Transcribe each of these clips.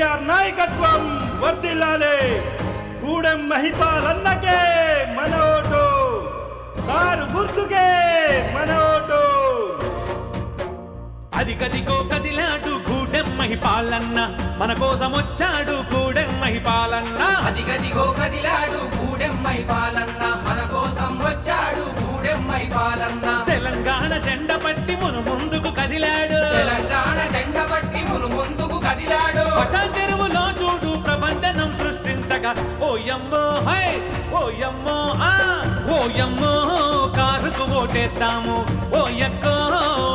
కేసీఆర్ నాయకత్వం వర్దిల్లాలే కూడెం మహిపాలన్నకే మన vote. Car గుర్తుకే మన ఓటు. అదిగదిగో కదిలాడు గూడెం మహిపాలన్న. మన కోసం వచ్చాడు గూడెం మహిపాలన్న. అదిగదిగో కదిలాడు గూడెమ్మై పాలన్న ఓయమ్మో కారుకు ఓటేద్దాము. ఓయక్కో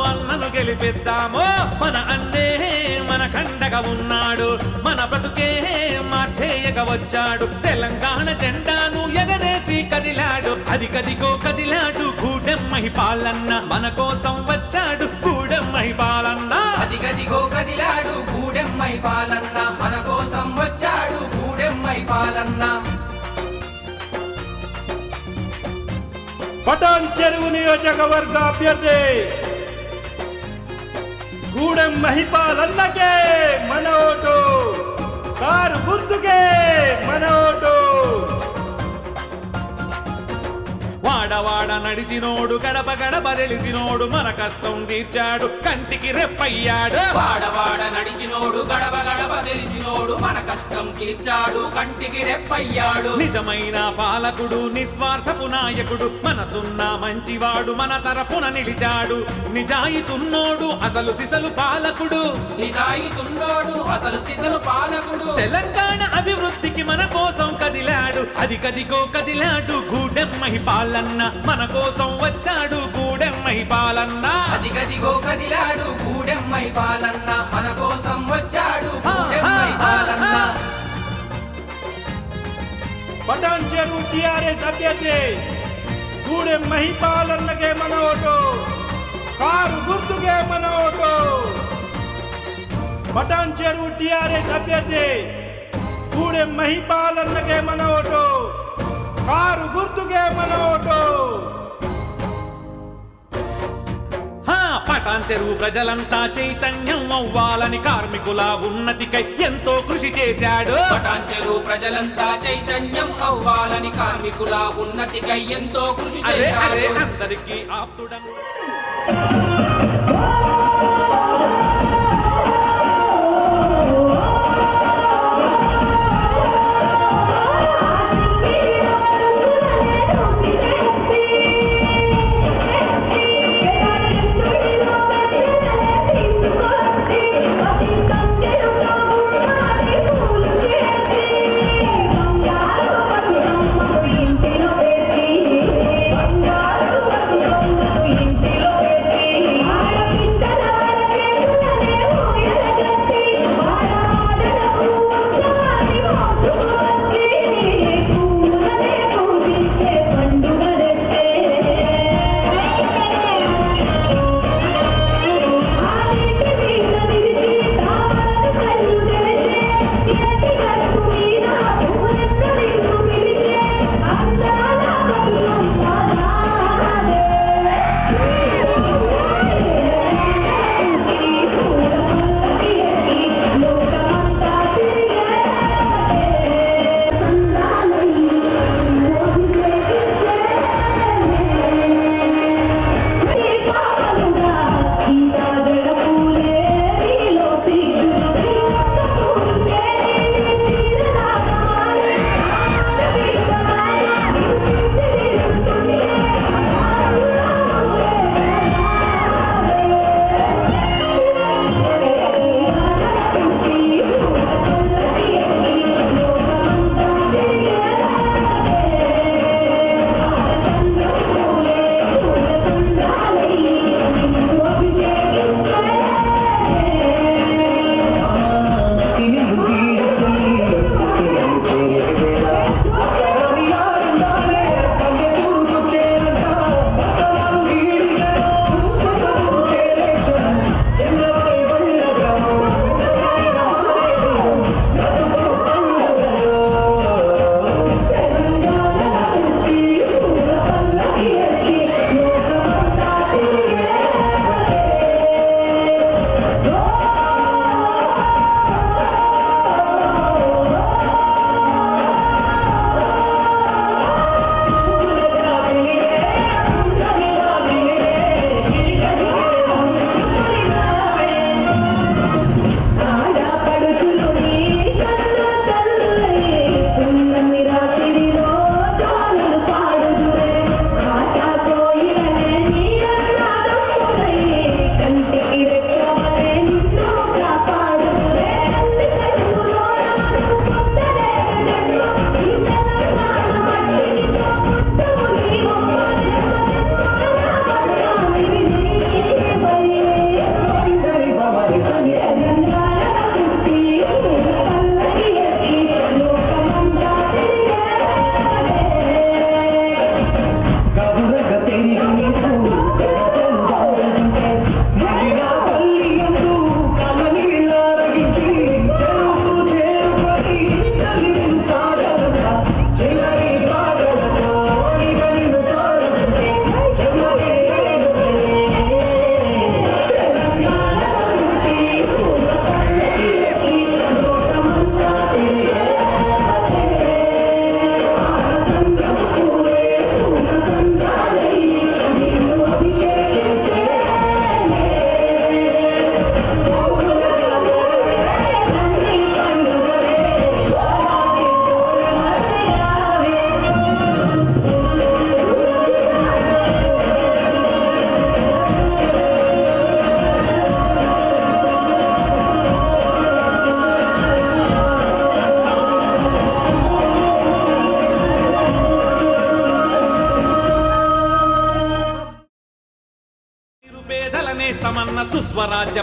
అన్నను గెలిపిద్దాము. మన అన్నే మన కండగా ఉన్నాడు. మన బ్రతుకే మార్చేయక వచ్చాడు. తెలంగాణ జెండాను ఎగరేసి కదిలాడు. అది కదిగో కదిలాడు. గూడెం పాలన్న మన కోసం వచ్చాడు. గూడెమ్మహి పాలన్న. అది అదిగదిగో కదిలాడు. గూడెమ్మై పాలన్న మన కోసం వచ్చాడు. గూడెమ్మై పాలన్న. పటాన్ చెరువు నియోజకవర్గ అభ్యర్థి గూడెం మహిపాలన్నకే మన నడిచినోడు గడప గడప తెలిసినోడు మన కష్టం తీర్చాడు కంటికి రెప్పయ్యాడు. వాడవాడ నడిచినోడు గడప గడప తెలిసినోడు మన కష్టం తీర్చాడు కంటికి రెప్పయ్యాడు. నిజమైన పాలకుడు నిస్వార్థపు నాయకుడు మనసున్న మంచివాడు మన తరపున నిలిచాడు. నిజాయితున్నోడు అసలు సిసలు పాలకుడు. నిజాయితున్నోడు అసలు సిసలు పాలకుడు. తెలంగాణ అభివృద్ధికి మన కోసం కదిలాడు అది కదిగో కదిలాడు గూడెం మహిపాలన్న మన కోసం వచ్చాడు గూడెం మహిపాలన్న అదిగదిగో కదిలాడు గూడెమ్మై పాలన్న. మన కోసం వచ్చాడు గూడెమ్మై పాలన్న. పటాన్ చెరువు టిఆర్ఎస్ అభ్యర్థి గూడెం మహిపాలన్నకే మన ఓటు. కారు గుర్తుకే మన ఓటు. పటాన్ చెరువు టిఆర్ఎస్ అభ్యర్థి గూడెం మహిపాలన్నకే మన ఓటు. కారు గుర్తుకే మన ఓటు. హా పటాన్ చెరువు ప్రజలంతా చైతన్యం అవ్వాలని కార్మికుల ఉన్నతికై ఎంతో కృషి చేశాడు. పటాన్చెరు ప్రజలంతా చైతన్యం అవ్వాలని కార్మికుల ఉన్నతికై ఎంతో కృషి చేశారు అందరికీ ఆప్తుడను.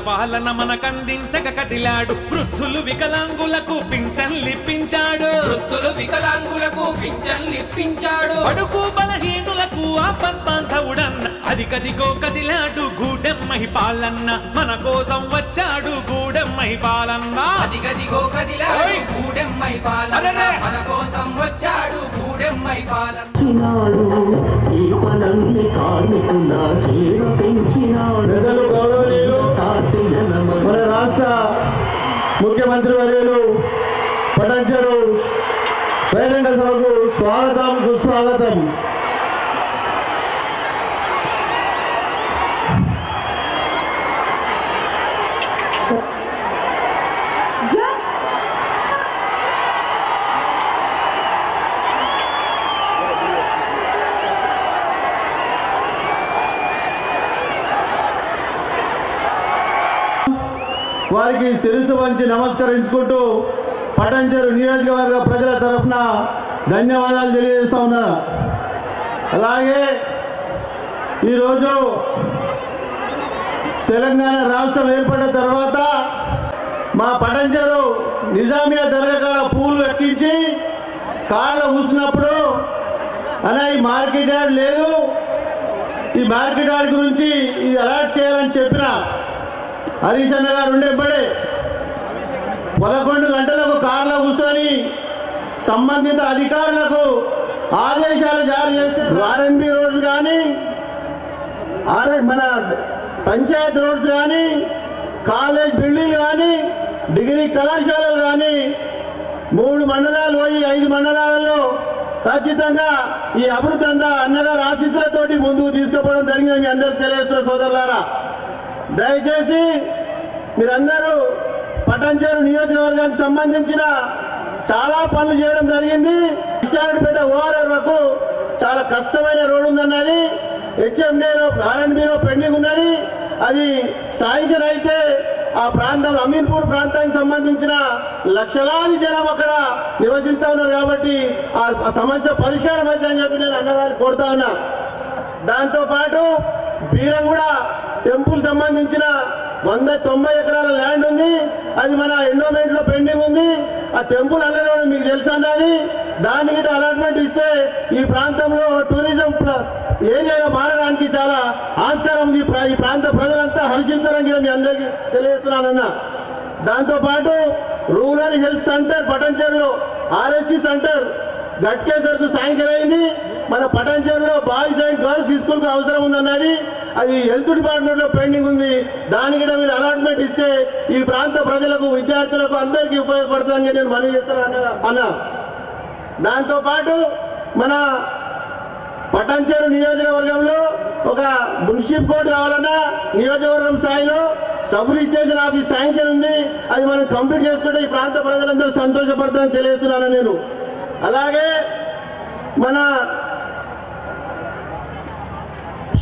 పాలన మనకందించక కదిలాడు. వృద్ధులు వికలాంగులకు పింఛన్లిప్పించాడు వృద్ధులు వికలాంగులకు పింఛన్లిప్పించాడు బడుగు బలహీనులకు ఆపద్బాంధవుడన్న అదికదిగో కదిలాడు గూడెం మహిపాలన్న మన కోసం వచ్చాడు గూడెం మహిపాలన్న అదిగదిగో కదిలాడు ఓయ్! గూడెమ్మై పాలన అరెరే! మన కోసం వచ్చాడు గూడెమ్మై పాలన పెంచినాడు జీవనాన్ని కార్మికుల జీవ పెంచినాడు. మన రాష్ట్ర ముఖ్యమంత్రి వర్యులు పటంచరు బహిరంగ సభకు స్వాగతం సుస్వాగతం. వారికి శిరస్సు వంచి నమస్కరించుకుంటూ పటంచెరు నియోజకవర్గ ప్రజల తరఫున ధన్యవాదాలు తెలియజేస్తా ఉన్నా. అలాగే ఈరోజు తెలంగాణ రాష్ట్రం ఏర్పడిన తర్వాత మా పటంచెరు నిజామియా దర్గాల పూలు ఎక్కించి కాళ్ళు ఊసినప్పుడు అలా ఈ మార్కెట్ యార్డ్ లేదు ఈ మార్కెట్ యార్డ్ గురించి ఇది అలర్ట్ చేయాలని చెప్పిన. హరీష్ అన్న గారు ఉండేప్పుడే పదకొండు గంటలకు కార్లో కూర్చొని సంబంధిత అధికారులకు ఆదేశాలు జారీ చేస్తే ఆర్ఎన్బి రోడ్స్ కానీ ఆర్ఎ మన పంచాయత్ రోడ్స్ కానీ కాలేజ్ బిల్డింగ్ కానీ డిగ్రీ కళాశాలలు కానీ మూడు మండలాలు పోయి ఐదు మండలాలలో ఖచ్చితంగా ఈ అభివృద్ధి అంతా అన్నగారు ఆశీస్సులతోటి ముందుకు తీసుకుపోవడం జరిగింది అందరికి తెలియజేస్తున్న సోదరులారా. దయచేసి మీరందరూ పటంచేరు నియోజకవర్గానికి సంబంధించిన చాలా పనులు చేయడం జరిగింది. విశాఖపేట ఓఆర్ఆర్ వరకు చాలా కష్టమైన రోడ్డు ఉందన్నది. హెచ్ఎండిలో ఆర్ఎన్బిలో పెండింగ్ ఉన్నది. అది శాంక్షన్ అయితే ఆ ప్రాంతం అమీన్పూర్ ప్రాంతానికి సంబంధించిన లక్షలాది జనం అక్కడ నివసిస్తూ ఉన్నారు కాబట్టి ఆ సమస్య పరిష్కారం అయితే అని చెప్పి నేను అన్నగారిని కోరుతా ఉన్నా. దాంతోపాటు బీరం కూడా టెంపుల్ సంబంధించిన వంద తొంభై ఎకరాల ల్యాండ్ ఉంది. అది మన ఎండోమెంట్లో పెండింగ్ ఉంది. ఆ టెంపుల్ అనేది మీకు తెలుసా అన్నది. దానికి అలాట్మెంట్ ఇస్తే ఈ ప్రాంతంలో టూరిజం ఏరియాగా మారడానికి చాలా ఆస్కారం ఉంది. ఈ ప్రా- ఈ ప్రాంత ప్రజలంతా హర్షిస్తారని మీ అందరికీ తెలియజేస్తున్నానన్నా. దాంతోపాటు రూరల్ హెల్త్ సెంటర్ పటంచెరులో ఆర్ఎస్సీ సెంటర్ గట్కేసరికి శాంక్షన్ అయింది. మన పటంచెరులో బాయ్స్ అండ్ గర్ల్స్ స్కూల్కు అవసరం ఉందన్నది అది హెల్త్ డిపార్ట్మెంట్లో పెండింగ్ ఉంది. దానికి కూడా మీరు అలాట్మెంట్ ఇస్తే ఈ ప్రాంత ప్రజలకు విద్యార్థులకు అందరికీ ఉపయోగపడుతుందని నేను మనవి చేస్తాను అన్న దాంతోపాటు దాంతో పాటు మన పటాన్చేరు నియోజకవర్గంలో ఒక మున్సిపల్ కోర్టు కావాలన్నా నియోజకవర్గం స్థాయిలో సబ్ రిజిస్ట్రేషన్ ఆఫీస్ శాంక్షన్ ఉంది. అది మనం కంప్లీట్ చేసుకుంటే ఈ ప్రాంత ప్రజలందరూ సంతోషపడతామని తెలియజేస్తున్నాను నేను. అలాగే మన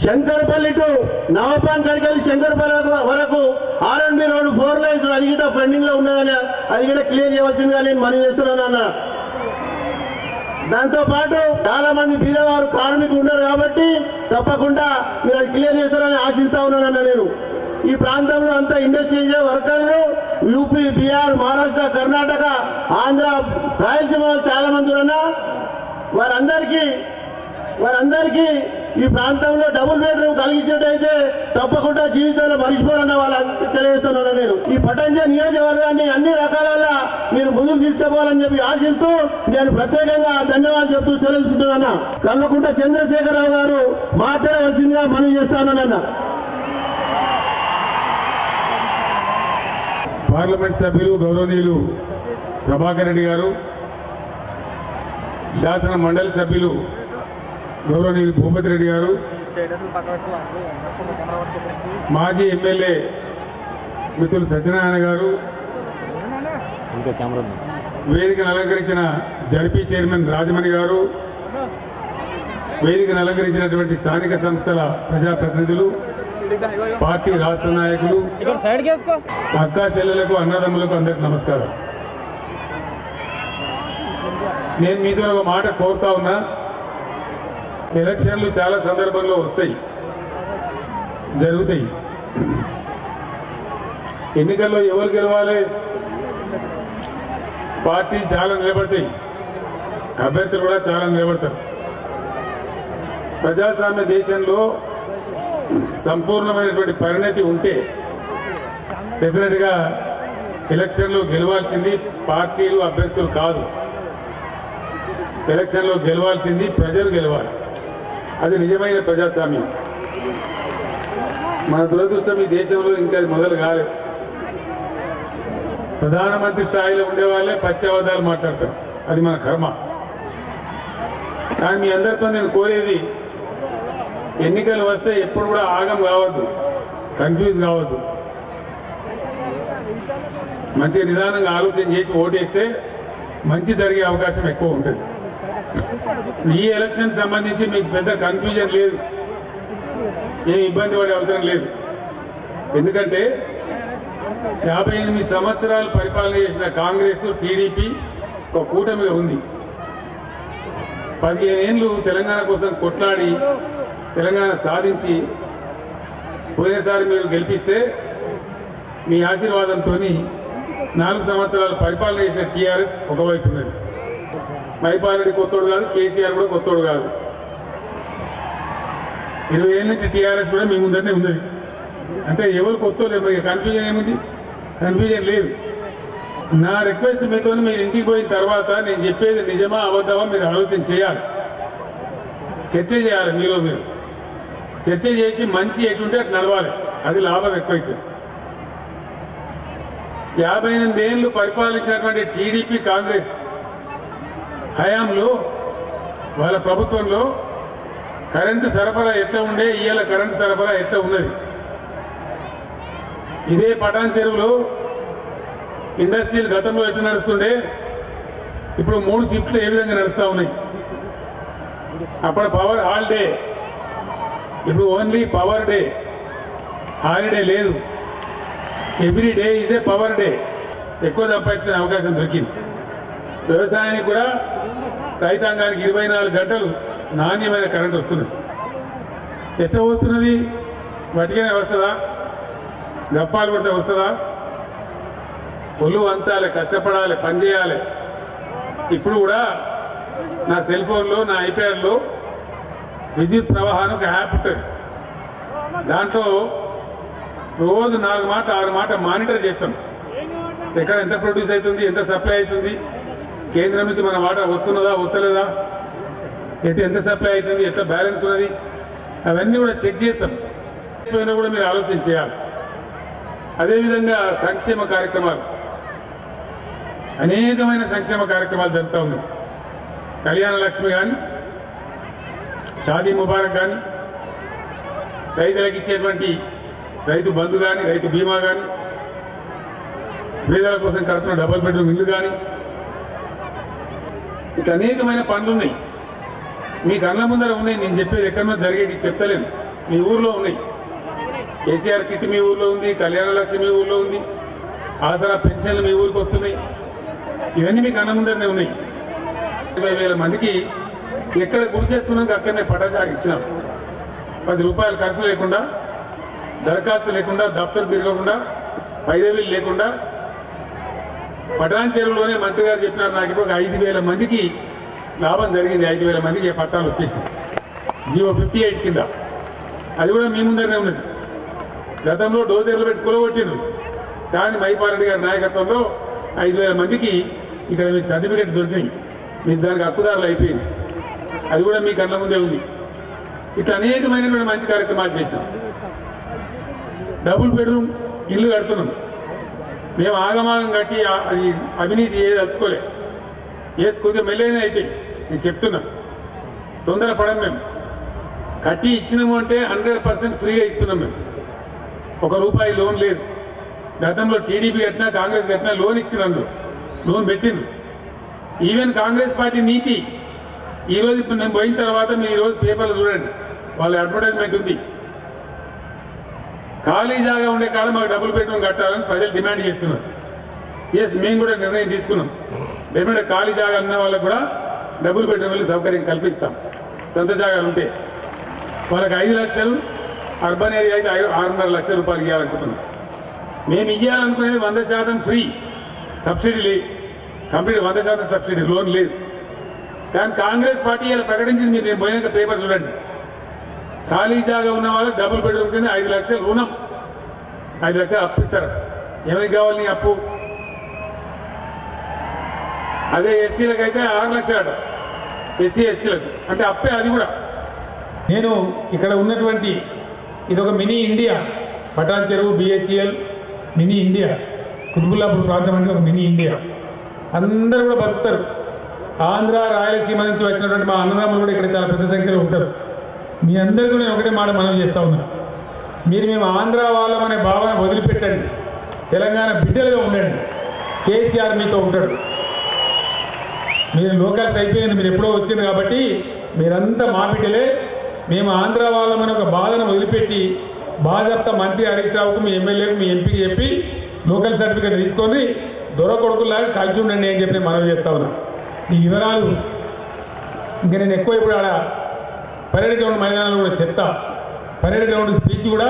శంకర్పల్లి టు నవపాన్ కడికెళ్ళి శంకర్పల్లి వరకు- ఆర్ఎన్బి రోడ్డు ఫోర్ లైన్స్ అది కూడా పెండింగ్లో ఉన్నదని అది కూడా క్లియర్ చేయవలసిందిగా నేను మనవి చేస్తున్నాను అన్న. దాంతో పాటు చాలా మంది బీదవారు కార్మికులు ఉన్నారు కాబట్టి తప్పకుండా మీరు అది క్లియర్ చేస్తారని ఆశిస్తా ఉన్నానన్న నేను. ఈ ప్రాంతంలో అంతా ఇండస్ట్రీస్ వర్కర్లు యూపీ బీహార్ మహారాష్ట్ర కర్ణాటక ఆంధ్ర రాయలసీమ చాలా మంది ఉన్నా వారందరికీ వారందరికీ ఈ ప్రాంతంలో డబుల్ బెడ్రూమ్ కలిగించినట్టయితే తప్పకుండా జీవితంలో మరిచిపోరన్న వాళ్ళకి తెలియజేస్తున్నాను నేను. ఈ పటంజ నియోజకవర్గాన్ని అన్ని రకాల మీరు ముందుకు తీసుకుపోవాలని చెప్పి ఆశిస్తూ నేను ప్రత్యేకంగా ధన్యవాదాలు చెప్తూ సెలవుకుంటున్నాను కల్లకుంట చంద్రశేఖరరావు గారు మాట్లాడవలసిందిగా మనం చేస్తానన్న పార్లమెంట్ సభ్యులు గౌరవనీయులు ప్రభాకర్ రెడ్డి గారు శాసన మండలి సభ్యులు గౌరవనీయులు భూపతి రెడ్డి గారు మాజీ ఎమ్మెల్యే మిత్రులు సత్యనారాయణ గారు వేదికను అలంకరించిన జడ్పీ చైర్మన్ రాజమణి గారు వేదికను అలంకరించినటువంటి స్థానిక సంస్థల ప్రజాప్రతినిధులు పార్టీ రాష్ట్ర నాయకులు అక్క చెల్లెలకు అన్నదమ్ములకు అందరికి నమస్కారం. నేను మీతో ఒక మాట కోరుతా ఉన్నా. ఎలక్షన్లు చాలా సందర్భంలో వస్తాయి. జరుగుతాయి. ఎన్నికల్లో ఎవరు గెలవాలి? పార్టీ చాలా నిలబడతాయి. అభ్యర్థులు కూడా చాలా నిలబడతారు. ప్రజాస్వామ్య దేశంలో సంపూర్ణమైనటువంటి పరిణతి ఉంటే డెఫినెట్గా ఎలక్షన్లో గెలవాల్సింది పార్టీలు అభ్యర్థులు కాదు. ఎలక్షన్లో గెలవాల్సింది ప్రజలు గెలవాలి. అది నిజమైన ప్రజాస్వామ్యం. మన దురదృష్టం ఈ దేశంలో ఇంకా అది మొదలు కాలేదు. ప్రధానమంత్రి స్థాయిలో ఉండేవాళ్ళే పచ్చి పచ్చవదాలు మాట్లాడతారు. అది మన కర్మ. కానీ మీ అందరితో నేను కోరేది ఎన్నికలు వస్తే ఎప్పుడు కూడా ఆగం కావద్దు కన్ఫ్యూజ్ కావద్దు. మంచి నిదానంగా ఆలోచన చేసి ఓటేస్తే మంచి జరిగే అవకాశం ఎక్కువ ఉంటుంది. ఈ ఎలక్షన్ సంబంధించి మీకు పెద్ద కన్ఫ్యూజన్ లేదు. ఏ ఇబ్బంది పడే అవసరం లేదు. ఎందుకంటే యాభై ఎనిమిది సంవత్సరాలు పరిపాలన చేసిన కాంగ్రెస్ టీడీపీ ఒక కూటమిగా ఉంది. పదిహేను ఏళ్ళు తెలంగాణ కోసం కొట్లాడి తెలంగాణ సాధించి పోయినసారి మీరు గెలిపిస్తే మీ ఆశీర్వాదంతో నాలుగు సంవత్సరాలు పరిపాలన చేసిన టీఆర్ఎస్ ఒకవైపు ఉన్నది. మైపారెడ్డి కొత్తోడు కాదు కేసీఆర్ కూడా కొత్తోడు కాదు. ఇరవై ఏళ్ళ నుంచి టీఆర్ఎస్ కూడా మీ ముందరనే ఉన్నది. అంటే ఎవరు కొత్త మరి కన్ఫ్యూజన్ ఏమిటి కన్ఫ్యూజన్ లేదు. నా రిక్వెస్ట్ మీతో మీరు ఇంటికి పోయిన తర్వాత నేను చెప్పేది నిజమా అబద్ధమా మీరు ఆలోచన చేయాలి. చర్చ చేయాలి మీలో మీరు. చర్చ చేసి మంచి ఎటుంటే అటు నడవాలి. అది లాభం ఎక్కువైతే. యాభై ఎనిమిది ఏళ్ళు పరిపాలించినటువంటి టీడీపీ కాంగ్రెస్ హయాంలో వాళ్ళ ప్రభుత్వంలో కరెంటు సరఫరా ఎట్లా ఉండే ఇవాళ కరెంటు సరఫరా ఎట్లా ఉన్నది. ఇదే పటాన్ చెరువులో ఇండస్ట్రీలు గతంలో ఎట్లా నడుస్తుండే ఇప్పుడు మూడు షిఫ్ట్లు ఏ విధంగా నడుస్తూ ఉన్నాయి. అప్పుడు పవర్ హాలిడే ఇప్పుడు ఓన్లీ పవర్ డే హాలిడే లేదు. Every day is a power day. ఎక్కువ సంపాదించుకునే అవకాశం దొరికింది. వ్యవసాయానికి కూడా రైతాంగానికి ఇరవై నాలుగు గంటలు నాణ్యమైన కరెంట్ వస్తున్నది ఎట్లా వస్తున్నది? వటికనే వస్తుందా? గప్పాలు కొడితే వస్తుందా? ఒళ్ళు వంచాలి కష్టపడాలి పని చేయాలి. ఇప్పుడు కూడా నా సెల్ ఫోన్లో నా ఐప్యాడ్లో విద్యుత్ ప్రవాహాన్ని ఒక యాప్ ఉంటుంది. దాంట్లో రోజు నాలుగు మాట ఆరు మాట మానిటర్ చేస్తాం. ఎక్కడ ఎంత ప్రొడ్యూస్ అవుతుంది ఎంత సప్లై అవుతుంది కేంద్రం నుంచి మన వాటా వస్తున్నదా వస్తలేదా? ఎటు ఎంత సప్లై అవుతుంది ఎట్లా బ్యాలెన్స్ ఉన్నది? అవన్నీ కూడా చెక్ చేస్తాం. పోయినా కూడా మీరు ఆలోచన చేయాలి. అదేవిధంగా సంక్షేమ కార్యక్రమాలు. అనేకమైన సంక్షేమ కార్యక్రమాలు జరుగుతూ ఉన్నాయి. కళ్యాణ లక్ష్మి కానీ షాదీ ముబారక్ కానీ రైతులకు ఇచ్చేటువంటి రైతు బంధు కానీ రైతు బీమా కానీ పేదల కోసం కడుతున్న డబుల్ బెడ్రూమ్ ఇల్లు కానీ ఇట్లా అనేకమైన పనులు ఉన్నాయి మీ కళ్ళ ముందర ఉన్నాయి నేను చెప్పేది ఎక్కడన్నా జరిగేది చెప్తలేను. మీ ఊర్లో ఉన్నాయి. కేసీఆర్ కిట్ మీ ఊర్లో ఉంది కళ్యాణ లక్ష్మి మీ ఊర్లో ఉంది ఆసరా పెన్షన్లు మీ ఊరికి వస్తున్నాయి. ఇవన్నీ మీ కళ్ళ ముందరనే ఉన్నాయి. ఇరవై వేల మందికి ఎక్కడ గురిసేసుకున్నాక అక్కడనే పటాజాకి ఇచ్చినాం. పది రూపాయలు ఖర్చు లేకుండా దరఖాస్తు లేకుండా దఫ్తర్ తిరగకుండా పైరవీలు లేకుండా పటాన్ చెరువులోనే మంత్రి గారు చెప్పినారు నాకు ఇప్పుడు ఒక ఐదు వేల మందికి లాభం జరిగింది ఐదు వేల మందికి పట్టాలు వచ్చేసింది జీవో ఫిఫ్టీ ఎయిట్ కింద. అది కూడా మీ ముందరనే ఉన్నది. గతంలో డోజర్లు పెట్టి కులగొట్టిండ్రు. కానీ మైపారెడ్డి గారి నాయకత్వంలో ఐదు వేల మందికి ఇక్కడ మీకు సర్టిఫికెట్ దొరికినాయి. మీరు దానికి హక్కుదారులు అయిపోయింది. అది కూడా మీ కళ్ళ ముందే ఉంది. ఇట్లా అనేకమైనటువంటి మంచి కార్యక్రమాలు చేసినాం. డబుల్ బెడ్రూమ్ ఇల్లు కడుతున్నాం. మేము ఆగమాగం కట్టి అది అవినీతి ఏది అచ్చుకోలే ఎస్ కొద్దిగా మెల్లైన అయితే నేను చెప్తున్నా. తొందర పడం మేము. కట్టి ఇచ్చినాము అంటే హండ్రెడ్ పర్సెంట్ ఫ్రీగా ఇస్తున్నాం మేము. ఒక రూపాయి లోన్ లేదు. గతంలో టీడీపీ కట్టినా కాంగ్రెస్ కట్టినా లోన్ ఇచ్చినందు లోన్ పెట్టిండ్రు. ఈవెన్ కాంగ్రెస్ పార్టీ నీతి. ఈరోజు ఇప్పుడు నేను పోయిన తర్వాత మీరు ఈరోజు పేపర్లు చూడండి. వాళ్ళ అడ్వర్టైజ్మెంట్ ఉంది. ఖాళీ జాగా ఉండే కాడ మాకు డబ్బులు పెట్టడం కట్టాలని ప్రజలు డిమాండ్ చేస్తున్నారు. ఎస్ మేము కూడా నిర్ణయం తీసుకున్నాం. డెఫినెట్ ఖాళీ జాగా ఉన్న వాళ్ళకు కూడా డబ్బులు పెట్టడం వల్ల సౌకర్యం కల్పిస్తాం. సొంత జాగాలు ఉంటే. వాళ్ళకి ఐదు లక్షలు అర్బన్ ఏరియా అయితే ఐదు- ఆరున్నర లక్షల రూపాయలు ఇవ్వాలనుకుంటున్నాం. మేము ఇవ్వాలనుకునేది వంద శాతం ఫ్రీ. సబ్సిడీ లేదు. కంప్లీట్ వంద శాతం సబ్సిడీ లోన్ లేదు. కానీ కాంగ్రెస్ పార్టీ ఇలా ప్రకటించింది. మీరు నేను పోయినాక పేపర్ చూడండి. ఖాళీ జాగా ఉన్న వాళ్ళకి డబుల్ బెడ్రూమ్ కింద ఐదు లక్షలు రుణం. ఐదు లక్షలు అప్పు ఇస్తారు ఎవరికి కావాలి నీ అప్పు? అదే ఎస్సీలకు అయితే ఆరు లక్షలు ఎస్సీ ఎస్టీలకు. అంటే అప్పే అది కూడా. నేను ఇక్కడ ఉన్నటువంటి ఇది ఒక మినీ ఇండియా. పటాన్ చెరువు బిహెచ్ఎల్ మినీ ఇండియా. కుతుబుల్లాపూర్ ప్రాంతం అంటే ఒక మినీ ఇండియా. అందరూ కూడా బతుకుతారు. ఆంధ్ర రాయలసీమ నుంచి వచ్చినటువంటి మా అన్నదమ్ములు కూడా ఇక్కడ చాలా పెద్ద సంఖ్యలో ఉంటారు. మీ అందరికీ నేను ఒకటే మాట మనం చేస్తూ ఉన్నా. మీరు మేము ఆంధ్ర వాళ్ళం అనే భావన వదిలిపెట్టండి. తెలంగాణ బిడ్డలుగా ఉండండి. కేసీఆర్ మీతో ఉంటాడు. మీరు లోకల్స్ అయిపోయింది మీరు ఎప్పుడో వచ్చింది కాబట్టి మీరంతా మా బిడ్డలే. మేము ఆంధ్ర వాళ్ళం అనే ఒక బాధను వదిలిపెట్టి బాధ్యత మంత్రి హరీష్ రావుకు మీ ఎమ్మెల్యేకు మీ ఎంపీకి చెప్పి లోకల్ సర్టిఫికేట్ తీసుకొని దొర కొడుకులాగా కలిసి ఉండండి అని చెప్పి నేను మనవి చేస్తా ఉన్నా. ఈ వివరాలు ఇంకా నేను ఎక్కువ ఇప్పుడు ఆడ పరేడ్ గ్రౌండ్ మైదానాలు కూడా చెప్తా. పరేడ్ గ్రౌండ్ స్పీచ్ కూడా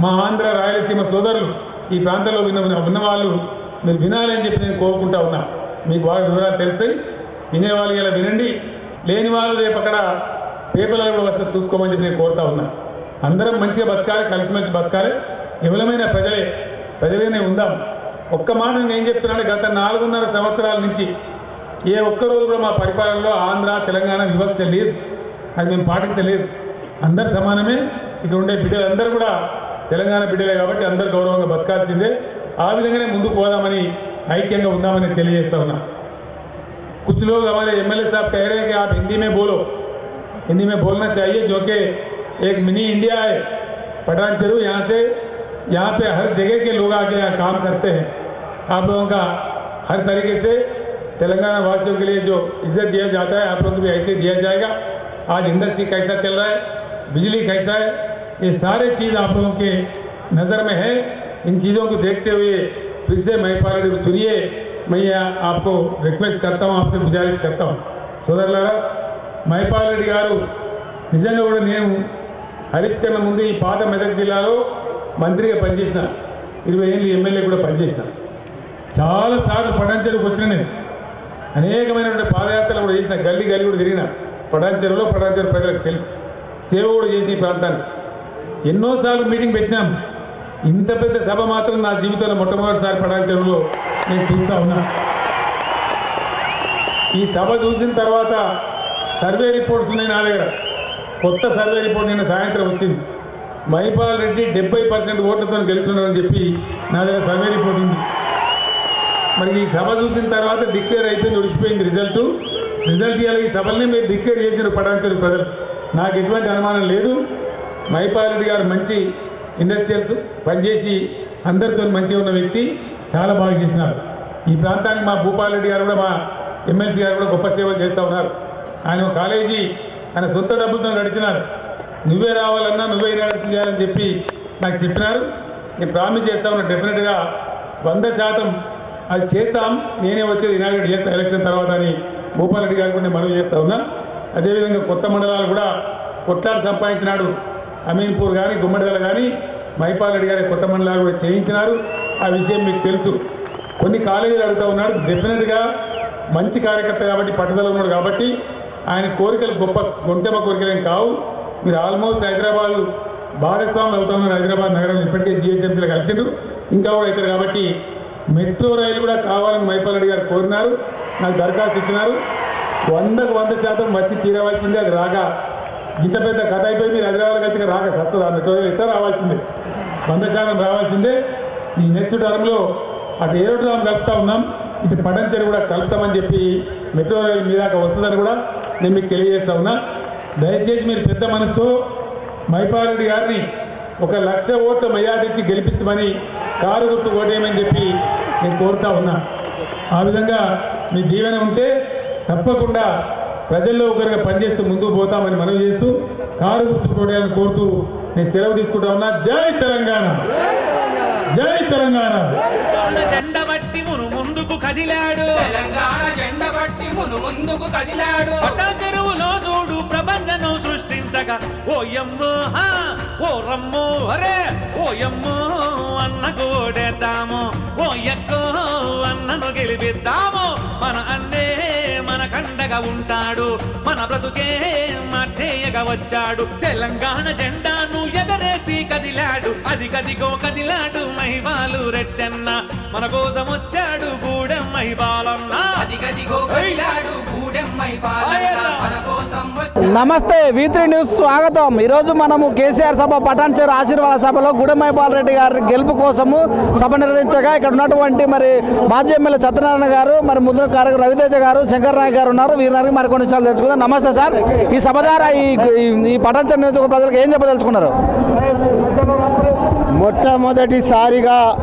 మా ఆంధ్ర రాయలసీమ సోదరులు ఈ ప్రాంతంలో ఉన్న ఉన్నవాళ్ళు మీరు వినాలని చెప్పి నేను కోరుకుంటా ఉన్నా. మీకు బాగా వివరాలు తెలుస్తాయి. వినేవాళ్ళు ఇలా వినండి. లేని వాళ్ళు రేపు అక్కడ పేపర్లో కూడా వస్తే చూసుకోమని చెప్పి నేను కోరుతా ఉన్నా. అందరం మంచిగా బతకాలి కలిసిమెలిసి బతకాలి. ఎవరమైనా ప్రజలే ప్రజలనే ఉందాం. ఒక్క మాట నేను ఏం చెప్తున్నాను గత నాలుగున్నర సంవత్సరాల నుంచి ఏ ఒక్క రోజు కూడా మా పరిపాలనలో ఆంధ్ర తెలంగాణ వివక్ష లేదు. అది మేము పాటించలేదు అందరు సమానమే ఇక్కడ ఉండే బిడ్డలందరూ కూడా తెలంగాణ బిడ్డలే కాబట్టి అందరు గౌరవంగా బతకాల్సిందే ఆ విధంగానే ముందుకు పోదామని ఐక్యంగా ఉందామని తెలియజేస్తా ఉన్నా कुछ लोग हमारे एमएलए साहब कह रहे हैं कि आप हिंदी में बोलो हिंदी में बोलना चाहिए जो कि एक मिनी इंडिया है पठान चरू यहाँ से यहाँ पे हर जगह के लोग आके यहाँ काम करते हैं आप लोगों का हर तरीके से तेलंगाना वासियों के लिए जो इज्जत दिया जाता है आप लोगों को भी ऐसे दिया जाएगा आज इंडस्ट्री कैसा चल रहा है बिजली कैसा है ये सारे चीज़ आप लोगों के नज़र में है इन चीज़ों को देखते हुए फिर से महिपाल को चुनिए मैं यहाँ आपको रिक्वेस्ट करता हूँ आपसे गुजारिश करता हूँ సోదరులారా మైపాల్ రెడ్డి గారు నిజంగా కూడా నేను హరీష్ కన్నా ముందు ఈ పాత మెదక్ జిల్లాలో మంత్రిగా పనిచేసిన ఇరవై ఏళ్ళు ఎమ్మెల్యే కూడా పనిచేసిన చాలాసార్లు పటాన్చెరువుకి వచ్చిన నేను అనేకమైనటువంటి పాదయాత్రలు కూడా చేసిన గల్లీ గల్లీ కూడా తిరిగిన పటాన్చెరువులో పటాన్చెరు ప్రజలకు తెలుసు. సేవ కూడా చేసి ప్రాంతానికి. ఎన్నోసార్లు మీటింగ్ పెట్టినాం. ఇంత పెద్ద సభ మాత్రం నా జీవితంలో మొట్టమొదటిసారి పటాన్చెరువులో నేను చూస్తా ఉన్నా. ఈ సభ చూసిన తర్వాత సర్వే రిపోర్ట్స్ ఉన్నాయి నా దగ్గర. కొత్త సర్వే రిపోర్ట్ నిన్న సాయంత్రం వచ్చింది. మహిపాల్ రెడ్డి డెబ్బై పర్సెంట్ ఓట్లతో గెలుతున్నారని చెప్పి నా దగ్గర సర్వే రిపోర్ట్ ఉంది. మరి ఈ సభ చూసిన తర్వాత డిక్లేర్ అయిపోయింది ఒడిచిపోయింది రిజల్ట్. రిజల్ట్ ఇవ్వాలి ఈ సభల్ని మీరు డిక్లేర్ చేసిన పడాంచరు ప్రజలు. నాకు ఎటువంటి అనుమానం లేదు. మహిపాల్ రెడ్డి గారు మంచి ఇండస్ట్రియల్స్ పనిచేసి అందరితో మంచిగా ఉన్న వ్యక్తి చాలా బాగా చేసినారు. ఈ ప్రాంతానికి మా భూపాల్ రెడ్డి గారు కూడా మా ఎమ్మెల్సీ గారు కూడా గొప్ప సేవలు చేస్తూ ఉన్నారు. ఆయన కాలేజీ ఆయన సొంత డబ్బులతో నడిచినారు. నువ్వే రావాలన్నా నువ్వే ఇనాగ్రేషన్ చేయాలని చెప్పి నాకు చెప్పినారు. నేను ప్రామిస్ చేస్తా ఉన్నా డెఫినెట్గా వంద శాతం అది చేస్తాం. నేనే వచ్చేది ఇనాగ్రేట్ చేస్తాను ఎలక్షన్ తర్వాత అని భూపాలరెడ్డి గారు కూడా మనవి చేస్తా ఉన్నా. అదేవిధంగా కొత్త మండలాలు కూడా కొట్లాడు సంపాదించినాడు అమీన్పూర్ కానీ గుమ్మడిదల కానీ మైపాల్ రెడ్డి గారి కొత్త మండలాలు కూడా చేయించినారు. ఆ విషయం మీకు తెలుసు. కొన్ని కాలేజీలు అడుగుతూ ఉన్నాడు డెఫినెట్గా మంచి కార్యకర్త కాబట్టి పట్టుదల ఉన్నాడు కాబట్టి ఆయన కోరికలు గొప్ప గొంతెమ్మ కోరికలు కావు. మీరు ఆల్మోస్ట్ హైదరాబాద్ భాగస్వాములు అవుతున్నారు. హైదరాబాద్ నగరం ఇప్పటికే జిహెచ్ఎంసీలో కలిసిండు ఇంకా కూడా అవుతారు కాబట్టి మెట్రో రైలు కూడా కావాలని మైపాల్ గారు కోరినారు. నాకు దరఖాస్తు ఇచ్చినారు. వందకు వంద శాతం వచ్చి తీరవలసింది. అది రాగా ఇంత పెద్ద కథ అయిపోయి మీరు హైదరాబాద్ వచ్చి రాక సస్తుంది ఆ మెట్రో రైలు ఎట్లా రావాల్సిందే? వంద శాతం రావాల్సిందే. ఈ నెక్స్ట్ టర్మ్లో అటు ఏరోడ్రామ్ కలుపుతా ఉన్నాం. ఇటు పడంచెరు కూడా కలుపుతామని చెప్పి మెట్రో రైలు మీదాక వస్తుందని కూడా నేను మీకు తెలియజేస్తా ఉన్నా. దయచేసి మీరు పెద్ద మనసుతో మైపాల్ గారిని ఒక లక్ష ఓట్ల మెజార్టీకి గెలిపించమని కారు గుర్తు ఓటేయమని చెప్పి నేను కోరుతా ఉన్నా. ఆ విధంగా మీ దీవెన ఉంటే తప్పకుండా ప్రజల్లో ఒకరిగా పనిచేస్తూ ముందుకు పోతామని మనవి చేస్తూ కారు గుర్తు ఓటేయాలని కోరుతూ నేను సెలవు తీసుకుంటా ఉన్నా. జై తెలంగాణ! జై తెలంగాణ! ముందుకు కదిలాడు. తెలంగాణ జెండ బట్టి మును ముందుకు కదిలాడు. పట్ట చెరువులో చూడు ప్రపంచం సృష్టించగా. ఓయమ్మో హా, ఓ రమ్మో అరే ఓయమ్మో అన్నకు ఓడేద్దాము ఓ ఎక్కో అన్నను గెలిపిద్దాము. మన అన్నే మన కండగా ఉంటాడు. మన బ్రతుకే మార్చేయగా వచ్చాడు. తెలంగాణ జెండాను ఎగరేసి కదిలాడు. అది కదిగో కదిలాడు మహిమాలు రెడ్డన్న మన కోసం వచ్చాడు గూడెం మహిబాలన్నా. అదిగదిగో కదిలాడు గూడెమ్మై పాలన మన కోసం వచ్చి నమస్తే వీత్రి న్యూస్ స్వాగతం. ఈరోజు మనము కేసీఆర్ సభ పటాన్చేరు ఆశీర్వాద సభలో గుడమైపాల్ రెడ్డి గారి గెలుపు కోసము సభ నిర్వహించగా ఇక్కడ ఉన్నటువంటి మరి మాజీ ఎమ్మెల్యే సత్యనారాయణ గారు మరి ముందు కార్యక్రమ రవితేజ గారు శంకర్ నాయక్ గారు ఉన్నారు. వీరిని మరి కొన్ని విషయాలు తెలుసుకుందాం. నమస్తే సార్. ఈ సభ ద్వారా ఈ ఈ- ఈ పటాన్చేరు నియోజకవర్గ ప్రజలకు ఏం చెప్పదలుచుకున్నారు? మొట్టమొదటిసారిగా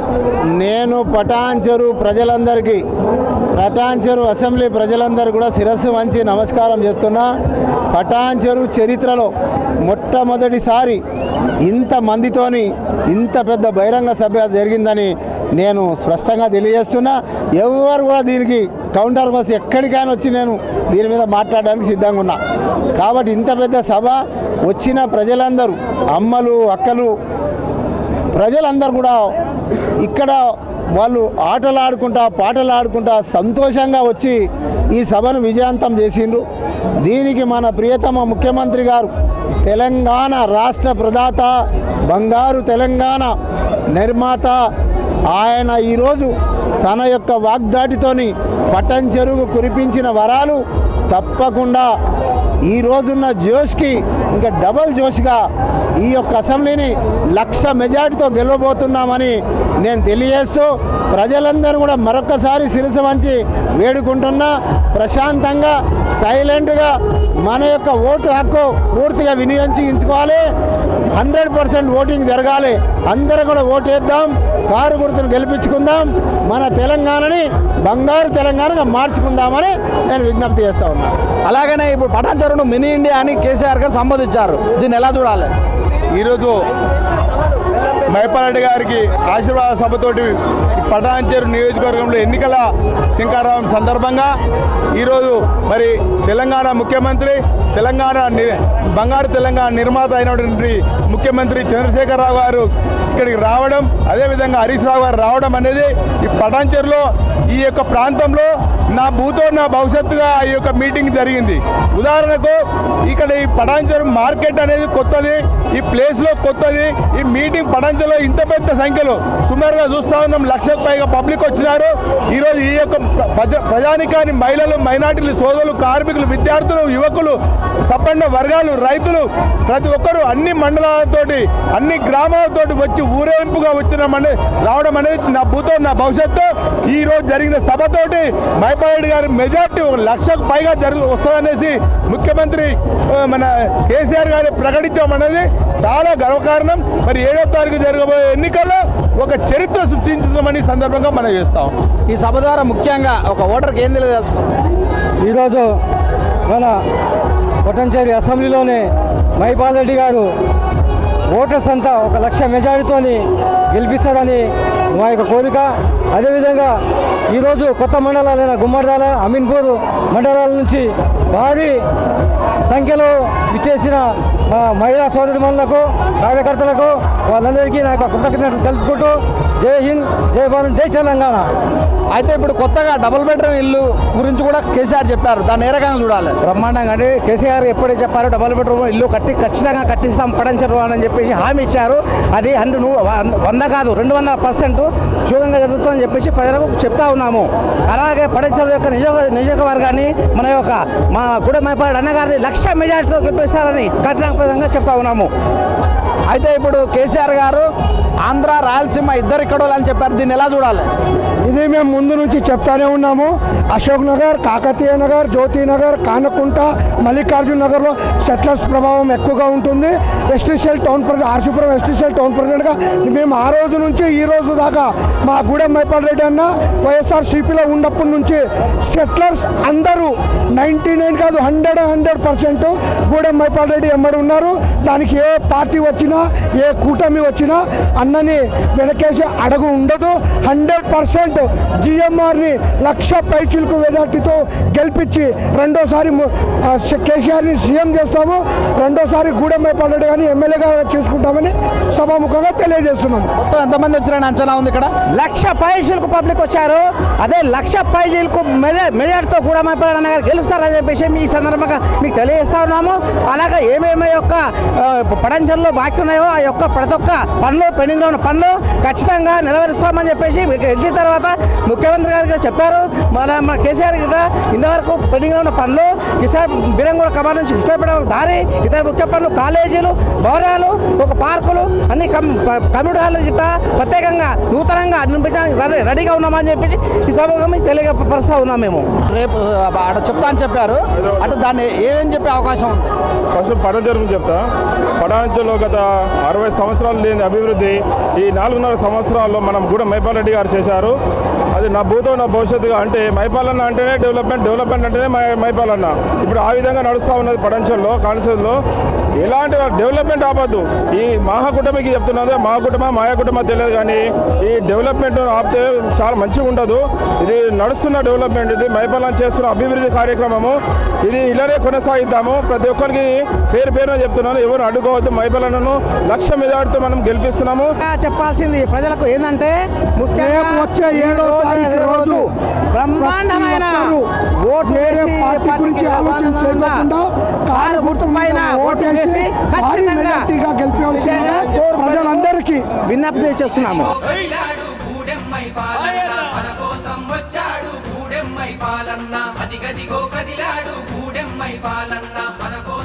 నేను పటాన్చెరు ప్రజలందరికీ పటాన్చెరు అసెంబ్లీ ప్రజలందరూ కూడా శిరస్సు వంచి నమస్కారం చేస్తున్నా. పటాన్చెరు చరిత్రలో మొట్టమొదటిసారి ఇంతమందితోని ఇంత పెద్ద బహిరంగ సభ జరిగిందని నేను స్పష్టంగా తెలియజేస్తున్నా. ఎవరు కూడా దీనికి కౌంటర్ కోసం ఎక్కడికైనా వచ్చి నేను దీని మీద మాట్లాడడానికి సిద్ధంగా ఉన్నా. కాబట్టి ఇంత పెద్ద సభ వచ్చిన ప్రజలందరూ అమ్మలు అక్కలు ప్రజలందరూ కూడా ఇక్కడ వాళ్ళు ఆటలు ఆడుకుంటా పాటలు ఆడుకుంటా సంతోషంగా వచ్చి ఈ సభను విజయవంతం చేసిండ్రు. దీనికి మన ప్రియతమ ముఖ్యమంత్రి గారు తెలంగాణ రాష్ట్ర ప్రదాత బంగారు తెలంగాణ నిర్మాత ఆయన ఈరోజు తన యొక్క వాగ్దాటితోని పట్టం చెరువు కురిపించిన వరాలు తప్పకుండా ఈ రోజున్న జోష్కి ఇంకా డబల్ జోష్గా ఈ యొక్క అసెంబ్లీని లక్ష మెజార్టీతో గెలవబోతున్నామని నేను తెలియజేస్తూ ప్రజలందరూ కూడా మరొకసారి శిరస వంచి వేడుకుంటున్నా. ప్రశాంతంగా సైలెంట్గా మన యొక్క ఓటు హక్కు పూర్తిగా వినియోగించుకోవాలి. హండ్రెడ్ పర్సెంట్ ఓటింగ్ జరగాలి. అందరూ కూడా ఓటు వేద్దాం కారు గుర్తును గెలిపించుకుందాం. మన తెలంగాణని బంగారు తెలంగాణగా మార్చుకుందామని నేను విజ్ఞప్తి చేస్తా ఉన్నాను అలాగనే ఇప్పుడు పటాన్చెరును మినీ ఇండియా అని కేసీఆర్ గారు సంబోధించారు. దీన్ని ఎలా చూడాలి? ఈరోజు మైపారెడ్డి గారికి ఆశీర్వాద సభతోటి పటాన్చేరు నియోజకవర్గంలో ఎన్నికల శంకారావం సందర్భంగా ఈరోజు మరి తెలంగాణ ముఖ్యమంత్రి తెలంగాణ బంగారు తెలంగాణ నిర్మాత అయినటువంటి ముఖ్యమంత్రి చంద్రశేఖరరావు గారు ఇక్కడికి రావడం అదేవిధంగా హరీష్ రావు గారు రావడం అనేది ఈ పటాన్చేరులో ఈ యొక్క ప్రాంతంలో నా భూతో నా భవిష్యత్తుగా ఈ యొక్క మీటింగ్ జరిగింది. ఉదాహరణకు ఇక్కడ ఈ పటాంచేరు మార్కెట్ అనేది కొత్తది ఈ ప్లేస్లో కొత్తది ఈ మీటింగ్ పటాన్చెరులో ఇంత పెద్ద సంఖ్యలో సుమారుగా చూస్తా ఉన్నాం లక్ష పైగా పబ్లిక్ వచ్చినారు. ఈరోజు ఈ యొక్క ప్రజ- ప్రజానికాన్ని మహిళలు మైనార్టీలు సోదరులు కార్మికులు విద్యార్థులు యువకులు సంపన్న వర్గాలు రైతులు ప్రతి ఒక్కరూ అన్ని మండలాలతోటి అన్ని గ్రామాలతోటి వచ్చి ఊరేగింపుగా వచ్చినామని రావడం అనేది నా భూతో నా భవిష్యత్తు. ఈ రోజు జరిగిన సభతోటి మైపారెడ్డి గారి మెజార్టీ ఒక లక్షకు పైగా జరుగు వస్తుందనేసి ముఖ్యమంత్రి మన కేసీఆర్ గారు ప్రకటించామనేది చాలా గర్వకారణం. మరి ఏడో తారీఖు జరగబోయే ఎన్నికల్లో ఒక చరిత్ర సృష్టించమని సందర్భంగా మనం చేస్తాం. ఈ సభ ద్వారా ముఖ్యంగా ఒక ఓటర్కి ఏం తెలియదు ఈరోజు మన కొట్టంచేరి అసెంబ్లీలోనే మైపాల్ రెడ్డి గారు ఓటర్స్ అంతా ఒక లక్ష మెజారిటీతోని గెలిపిస్తారని మా యొక్క కోరిక. అదేవిధంగా ఈరోజు కొత్త మండలాలైన గుమ్మడిదాల అమీన్పూర్ మండలాల నుంచి భారీ సంఖ్యలో విచ్చేసిన మా మహిళా సోదరిమణులకు కార్యకర్తలకు వాళ్ళందరికీ నా యొక్క కృతజ్ఞతలు తెలుపుకుంటూ జై హింద్ జై భారత్ జై తెలంగాణ. అయితే ఇప్పుడు కొత్తగా డబుల్ బెడ్రూమ్ ఇల్లు గురించి కూడా కేసీఆర్ చెప్పారు. దాన్ని ఏ రకంగా చూడాలి? బ్రహ్మాండంగా అంటే కేసీఆర్ ఎప్పుడే చెప్పారు డబల్ బెడ్రూమ్ ఇల్లు కట్టి ఖచ్చితంగా కట్టిస్తాం పడించరు అని చెప్పేసి హామీ ఇచ్చారు. అది హండ్రెడ్ వంద కాదు రెండు వందల పర్సెంట్ శూలంగా జరుగుతుందని చెప్పేసి ప్రజలకు చెప్తా ఉన్నాము. అలాగే పడించరు యొక్క నియోజక నియోజకవర్గాన్ని మన యొక్క మా గుడమైపాడు అన్నగారిని లక్ష మెజార్టీతో గెలిపిస్తారని కఠినంగా చెప్తా ఉన్నాము. అయితే ఇప్పుడు కేసీఆర్ గారు ఆంధ్ర రాయలసీమ ఇద్దరు ఇక్కడ అని చెప్పారు. దీన్ని ఎలా చూడాలి? ఇది మేము ముందు నుంచి చెప్తానే ఉన్నాము. అశోక్ నగర్ కాకతీయ నగర్ జ్యోతి నగర్ కానకుంట మల్లికార్జున నగర్లో సెటిలర్స్ ప్రభావం ఎక్కువగా ఉంటుంది. ఎస్టిషియల్ టౌన్ ప్రెసిడెంట్ ఆర్సీపురం ఎస్టిషియల్ టౌన్ ప్రెసిడెంట్గా మేము ఆ రోజు నుంచి ఈ రోజు దాకా మా గూడెం మైపాల్ రెడ్డి అన్న వైఎస్ఆర్ సిపిలో ఉన్నప్పటి నుంచి సెటిలర్స్ అందరూ నైంటీ నైన్ కాదు hundred hundred percent Gudem Mahipal Reddy ఎమ్మడి ఉన్నారు. దానికి ఏ పార్టీ వచ్చినా ఏ కూటమి వచ్చినా అన్నని వెనకేసి అడుగు ఉండదు. హండ్రెడ్ పర్సెంట్ జిఎంఆర్ని లక్ష పైచులకు మెజార్టీతో గెలిపించి రెండోసారి కేసీఆర్ని సీఎం చేస్తాము. రెండోసారి గూడెంపై పల్లెడు కానీ ఎమ్మెల్యేగా చేసుకుంటామని సభాముఖంగా తెలియజేస్తున్నాం. మొత్తం ఎంతమంది వచ్చారని అంచనా ఉంది ఇక్కడ? లక్ష పైసలకు పబ్లిక్ వచ్చారు. అదే లక్ష పైసలకు మెజార్టీతో కూడా మైపాలన్న గారు గెలుస్తారని చెప్పేసి మీ సందర్భంగా మీకు తెలియజేస్తా ఉన్నాము. అలాగే ఏమేమి యొక్క పడంచల్లో బాకీ ఉన్నాయో ఆ యొక్క ప్రతి ఒక్క పనులు పెండింగ్లో ఉన్న పనులు ఖచ్చితంగా నెరవేరుస్తామని చెప్పేసి మీకు గెలిచిన తర్వాత ముఖ్యమంత్రి గారు చెప్పారు. మన మన కేసీఆర్ కూడా ఇంతవరకు పెండింగ్లో ఉన్న పనులు కిషా బీరంగూడ కమాన్ నుంచి కృష్ణపేట దారి ఇతర ముఖ్య పనులు కాలేజీలు భవనాలు ఒక పార్కులు అన్ని కమ్ కమ్యూనిటీ హాల్ గిట్ట ప్రత్యేకంగా నూతనంగా నిర్మించడానికి రెడీ- రెడీగా ఉన్నామని చెప్పేసి ఈ సభగా మీకు తెలియపరుస్తా ఉన్నాం మేము. రేపు అక్కడ చెప్తా అని చెప్పారు. అటు దాన్ని ఏమేం చెప్పే అవకాశం ఉంది? ఫస్ట్ పటాంచల్ గురించి చెప్తా. పటాంచల్లో గత అరవై సంవత్సరాలు లేని అభివృద్ధి ఈ నాలుగున్నర సంవత్సరాల్లో మనం కూడా మైపాల్ రెడ్డి గారు చేశారు. అది నా భూతో నా భవిష్యత్తుగా అంటే మైపాలన్న అంటేనే డెవలప్మెంట్ డెవలప్మెంట్ అంటేనే మై మైపాలన్న. ఇప్పుడు ఆ విధంగా నడుస్తూ ఉన్నది పటాంచల్లో కాన్స్టిట్యూన్లో ఎలాంటి డెవలప్మెంట్ ఆపద్దు. ఈ మహాకుటుంబకి చెప్తున్నది మహాకుటుంబ మాయా కుటుంబం తెలియదు కానీ ఈ డెవలప్మెంట్ ఆపితే చాలా మంచిగా ఉండదు. ఇది నడుస్తున్న డెవలప్మెంట్ ఇది మైపాలన చేస్తున్న అభివృద్ధి కార్యక్రమము. ఇది ఇలానే కొనసాగిద్దాము. ప్రతి ఒక్కరికి పేరు పేరున చెప్తున్నాను ఎవరు అడ్డుకోవద్దు మైపాలనను. లక్ష మెజార్టీతో మనం గెలిపిస్తున్నాము. చెప్పాల్సింది ప్రజలకు ఏంటంటే ముఖ్యంగా వచ్చే ఏడో తారీఖు రోజు బ్రహ్మాండమైన ఓటు వేసి పార్టీ గురించి ఆలోచన చేయకుండా కారు గుర్తు పైన ఓటు వేసి ఖచ్చితంగా గెలిపించాలని ప్రజలందరికీ విజ్ఞప్తి చేస్తున్నాము. పాలన్న మన కోసం వచ్చాడు గూడెమ్మై పాలన్న అదిగదిగో కదిలాడు గూడెమ్మై పాలన్న మన కోసం వచ్చాడు